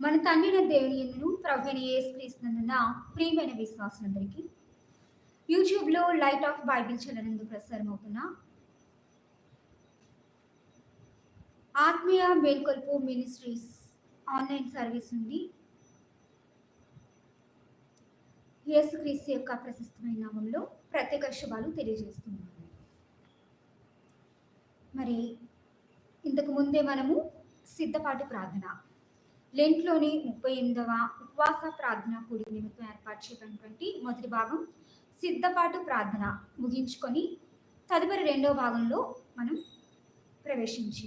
మన తండ్రిన దేవుని ఎందును ప్రభుని యేసుక్రీస్తునందున ప్రియమైన విశ్వాసులందరికీ యూట్యూబ్లో లైట్ ఆఫ్ బైబిల్ చదనందు ప్రసారం అవుతున్న? ఆత్మీయ మేల్కొల్పు మినిస్ట్రీస్ ఆన్లైన్ సర్వీస్ నుండి యేసుక్రీస్తు యొక్క ప్రశస్తమైన నామంలో ప్రత్యేక శుభాలు తెలియజేస్తున్నాను. మరి ఇంతకు ముందే మనము సిద్ధపాటు ప్రార్థన లెంట్లోని ముప్పై ఎనిమిదవ ఉపవాస ప్రార్థన కూడి నిమిత్తం ఏర్పాటు చేయబడినటువంటి మొదటి భాగం సిద్ధపాటు ప్రార్థన ముగించుకొని తదుపరి రెండవ భాగంలో మనం ప్రవేశించి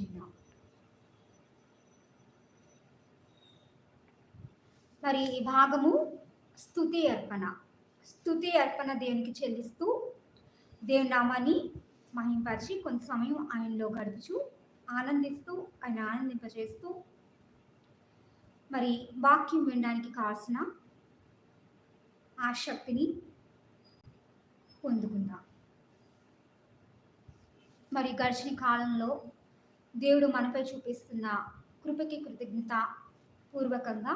మరి ఈ భాగము స్థుతి అర్పణ. స్థుతి అర్పణ దేవునికి చెల్లిస్తూ దేవుని నామాన్ని మహింపరిచి కొంత సమయం ఆయనలో గడుపుచు ఆనందిస్తూ ఆయన ఆనందింపజేస్తూ మరి వాక్యం వినడానికి కావాల్సిన ఆ శక్తిని పొందుకుందాం. మరి గడిచిన కాలంలో దేవుడు మనపై చూపిస్తున్న కృపకి కృతజ్ఞత పూర్వకంగా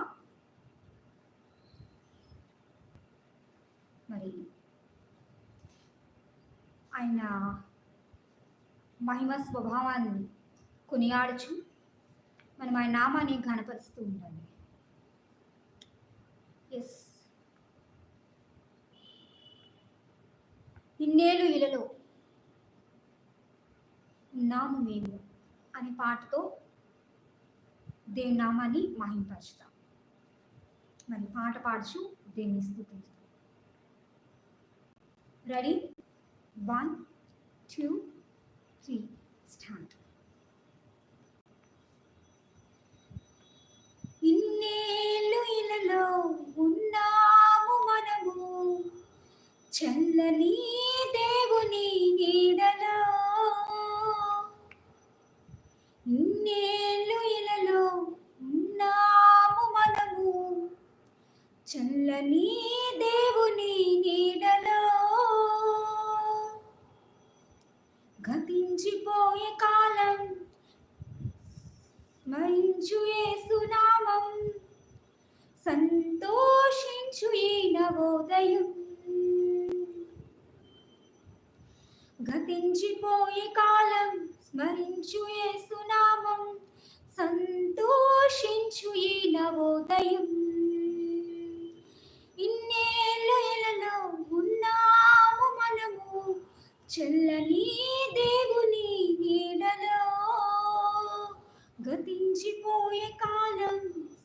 మరి ఆయన మహిమ స్వభావాన్ని కొనియాడుచు మనం ఆయన నామాన్ని ఘనపరుస్తూ ఉండాలి. ఎస్ ఇన్నేళ్ళు ఇలలో ఉన్నాము మేము అనే పాటతో దేవుని నామాన్ని మహింపరచుతాం. మరి పాట పాడుచు దేవుని స్థుతిస్తాం. Ready one two three stand ఇన్నేళ్ళు ఉన్నాము మనము. చల్లని దేవుని నీడలో. ఇన్నేళ్ళు ఇలలో ఉన్నాము మనము. చల్లని దేవుని నీడలో. గతించిపోయే కాలం. స్మరించు యేసునామం సంతోషించు ఈ నవోదయం. గతించిపోయే కాలం స్మరించు యేసునామం సంతోషించు ఈ నవోదయం. ఇన్నేళ్ళు ఇలలో ఉన్నాము మనము చెల్లని దేవుని నీడలో. గతించిపోయే కాలం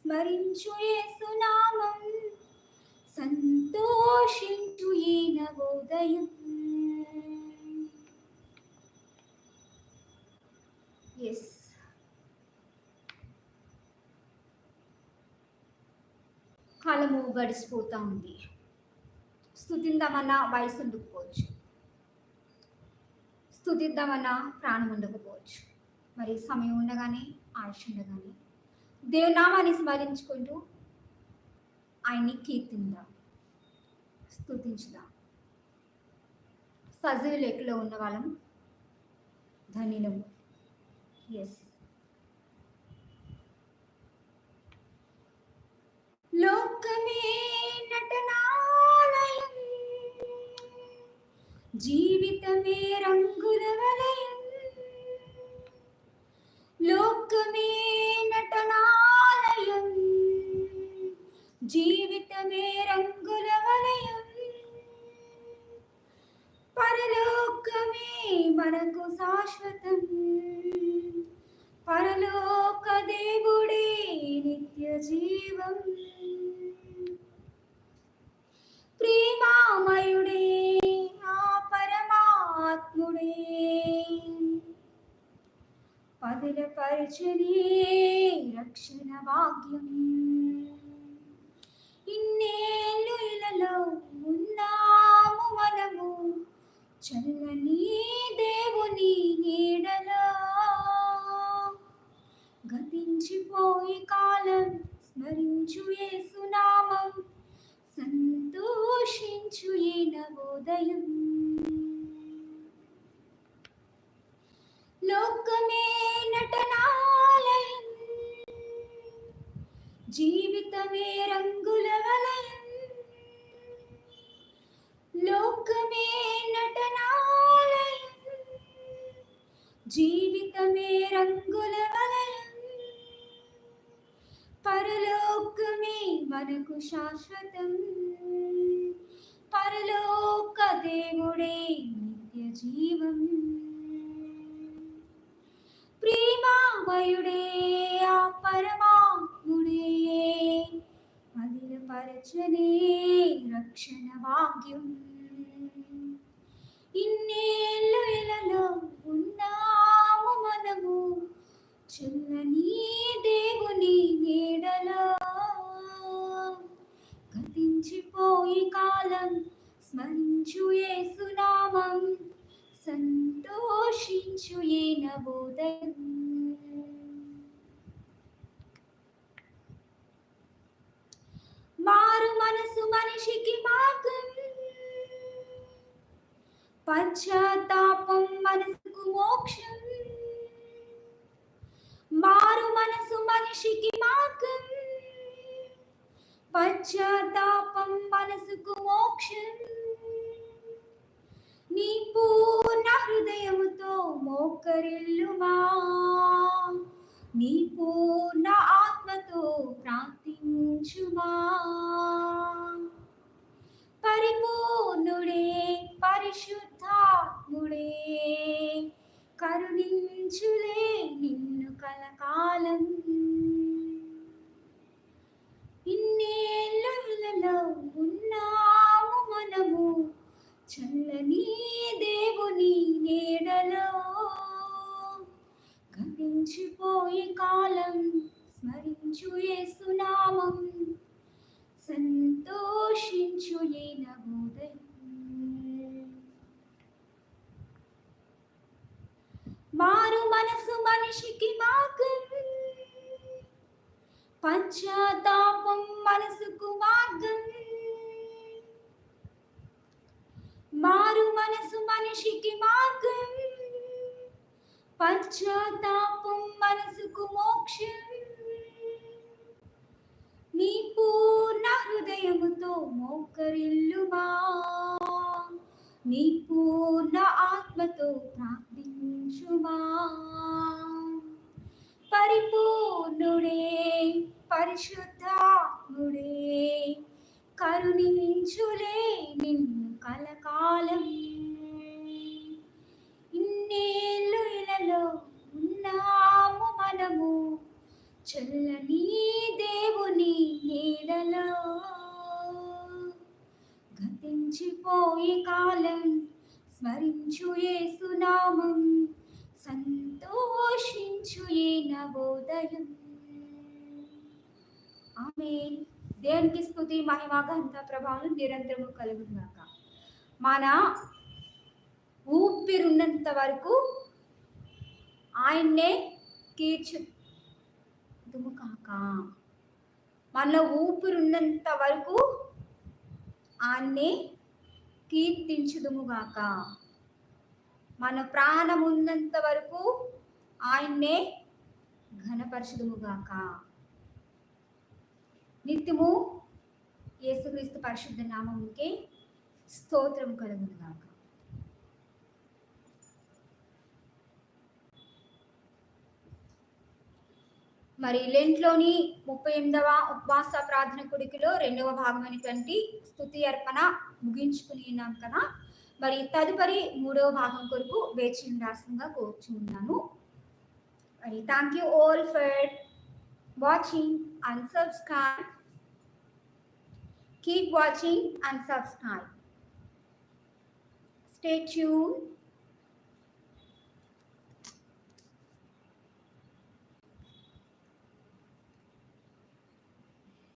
స్మరించు యేసునామం సంతోషించు ఈ నవోదయం ఎస్ కాలము గడిచిపోతూ ఉంది. స్థుతిందామన్నా వయసు ఉండకపోవచ్చు స్థుతిద్దామన్నా ప్రాణం ఉండకపోవచ్చు. మరి సమయం ఉండగానే ఆయుష్ ఉండగానే దేవునామాన్ని స్మరించుకుంటూ ఆయన్ని కీర్తిందాం స్థుతించుదాం సజీవ లెక్కలో ఉన్న వాళ్ళం ధనిలము ఎస్ లోకమే నటనాలయం జీవితమే రంగుల వలయం లోకమే నటనాలయం. జీవితమే రంగుల వలయం పరలోకమే మనకు శాశ్వతం. పరలోక దేవుడే నిత్య జీవం పదుల రక్షణ భాగ్యం. ఇన్నేళ్ళు ఇలలో ఉన్నాము మనము. చల్ల మనకు శాశ్వతం పరలోక దేవుడే నిత్య జీవం ప్రేమామయుడే ఆ పరమాత్ముడే మదిలపరచనే రక్షణ భాగ్యం ఇన్నేళ్ళు ఇలలో ఉన్నాము మనము చల్లని దేవుని నీడలో గతించిపోయి కాలం స్మరించు ఏసునామం సంతోషించు ఏ నవోదయం. మారు మనసు మనిషికి మాకం. పశ్చాత్తాపం పశ్చాత్తాపం మనసుకు మోక్షం. నీ పూర్ణ హృదయముతో మోకరిల్లుమా. నీ పూర్ణ సంతోషించు యేసునామం సంతోషించు ఏ నవోదయం మారు మనసు మనిషికి మార్గం పశ్చాత్తాపం మనసుకు మార్గం. మారు మనసు మనిషికి మార్గం. పశ్చాత్తాపం మనసుకు మోక్షం. నీ పూర్ణ హృదయముతో మోకరిల్లుమా. నీ పూర్ణ ఆత్మతో ప్రార్థించుమా. పరిపూర్ణుడే పరిశుద్ధాత్ముడే కరుణించులే నిన్ను కలకాలం. చల్లని దేవుని నీడలో గతించిపోయే కాలం స్మరించు ఏసునామం సంతోషించు ఏ నవోదయం. ఆమె దేవునికి స్థుతి మహిమ ఘనత ప్రభావం నిరంతరము కలుగుగాక మన ఊపిరున్నంత వరకు ఆయన్నే కీర్చు కాక. మనలో ఊపిరున్నంత వరకు ఆయన్నే కీర్తించుదుముగాక మన ప్రాణం ఉన్నంత వరకు ఆయన్నే ఘనపరచుదుముగాక నిత్యము యేసుక్రీస్తు పరిశుద్ధ నామముకే స్తోత్రం కలుగునుగాక మరి లెంట్లోని ముప్పై ఎనిమిదవ ఉపవాస ప్రార్థన కొడుకులో రెండవ భాగమైనటువంటి స్థుతి అర్పణ ముగించుకుని ఉన్నాం కదా. మరి తదుపరి మూడవ భాగం కొరకు వేచి ఉండాల్సిందిగా కోరుచున్నాను మరి thank you all for watching and subscribe keep watching and subscribe stay tune